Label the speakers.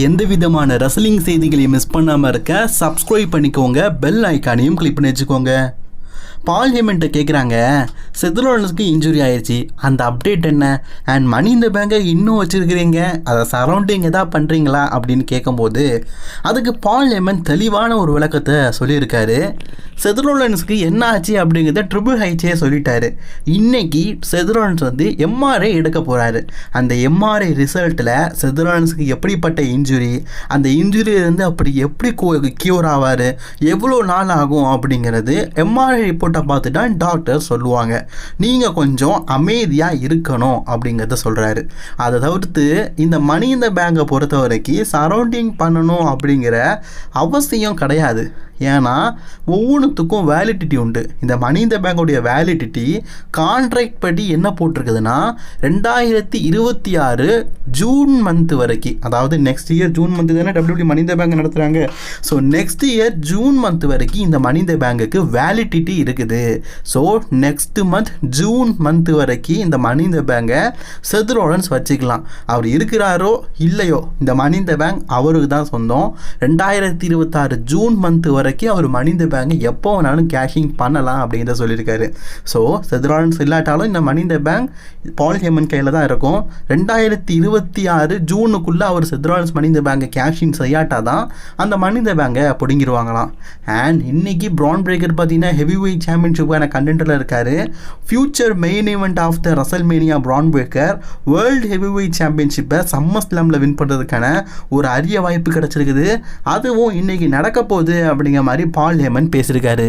Speaker 1: எந்த விதமான ரசலிங் செய்திகளையும் மிஸ் பண்ணாமல் இருக்க சப்ஸ்கிரைப் பண்ணிக்கோங்க பெல் ஐக்கானையும் கிளிக் பண்ணி வச்சுக்கோங்க. பால் கேட்குறாங்க செதுலோனஸ்க்கு இன்ஜுரி ஆயிடுச்சு அந்த அப்டேட் என்ன? அண்ட் மணி இந்த பேங்கை இன்னும் வச்சுருக்கிறீங்க. அதை சரௌண்டிங் எதாவது பண்ணுறீங்களா அப்படின்னு கேட்கும்போது அதுக்கு பால் தெளிவான ஒரு விளக்கத்தை சொல்லியிருக்காரு. செதுலோலன்ஸ்க்கு என்ன ஆச்சு அப்படிங்கிறத ட்ரிபிள் ஹைச்சே சொல்லிட்டாரு. இன்னைக்கு செதுலோலன்ஸ் வந்து எம்ஆர்ஐ எடுக்க போகிறாரு அந்த எம்ஆர்ஐ ரிசல்ட்டில் செதுலோலன்ஸ்க்கு எப்படிப்பட்ட இன்ஜுரி அந்த இன்ஜுரியிலேருந்து அப்படி எப்படி க்யூர் ஆவார் எவ்வளோ நாள் ஆகும் அப்படிங்கிறது எம்ஆர்ஐ ரிப்போர்ட்டை பார்த்துட்டா டாக்டர் சொல்லுவாங்க. நீங்கள் கொஞ்சம் அமைதியாக இருக்கணும் அப்படிங்கிறத சொல்கிறாரு அதை தவிர்த்து இந்த மணி இந்த பேங்கை பொறுத்த வரைக்கும் சரௌண்டிங் பண்ணணும் அப்படிங்கிற அவசியம் கிடையாது. ஏன்னா ஒவ்வொன்றுத்துக்கும் வேலிடிட்டி உண்டு. இந்த மணி இந்த பேங்கோடைய வேலிடிட்டி கான்ட்ராக்ட் படி என்ன போட்டிருக்குதுன்னா ரெண்டாயிரத்தி இருபத்தி ஆறு ஜூன் மந்த் வரைக்கும் அதாவது நெக்ஸ்ட் இயர் ஜூன் மந்த் தானே டபிள்யூடி மனித பேங்க் நடத்துகிறாங்க so next year June month வரைக்கும் இந்த மனித பேங்குக்கு வேலிடிட்டி இருக்குது. So next month June month வரைக்கும் இந்த மனித பேங்கை செதுரோலன்ஸ் வச்சுக்கலாம். அவர் இருக்கிறாரோ இல்லையோ இந்த மனித பேங்க் அவருக்கு தான் சொந்தம். ரெண்டாயிரத்தி இருபத்தாறு ஜூன் மந்த் வரைக்கும் அவர் மனித பேங்க் எப்போ வேணாலும் கேஷிங் பண்ணலாம் அப்படிங்கிறத சொல்லியிருக்காரு. ஸோ செதுரோலன்ஸ் இல்லாட்டாலும் இந்த மணிந்த பேங்க் பால் ஹேமன் கையில் தான் இருக்கும். ரெண்டாயிரத்தி இருபத்தி ஆறு ஜூனுக்குள்ளே அவர் செதுரோலன்ஸ் மணிந்த பேங்க் பேங்கை கேஷிங் செய்யாட்டா தான் அந்த மனித பேங்கை பிடுங்கிடுவாங்களாம் அண்ட் இன்னைக்கு ப்ரான் பிரேக்கர் பார்த்தீங்கன்னா ஹெவி வெயிட் சாம்பியன்ஷிப்பான கண்டென்ட்டில் இருக்கார். Future main event of the WrestleMania Bron Breakker world heavyweight சாம்பியன்ஷிப்பை summer ஸ்லாமில் வின் பண்ணுறதுக்கான ஒரு அரிய வாய்ப்பு கிடச்சிருக்குது. அதுவும் இன்னைக்கு நடக்க போகுது அப்படிங்கிற மாதிரி பால் ஹேமன் பேசியிருக்காரு.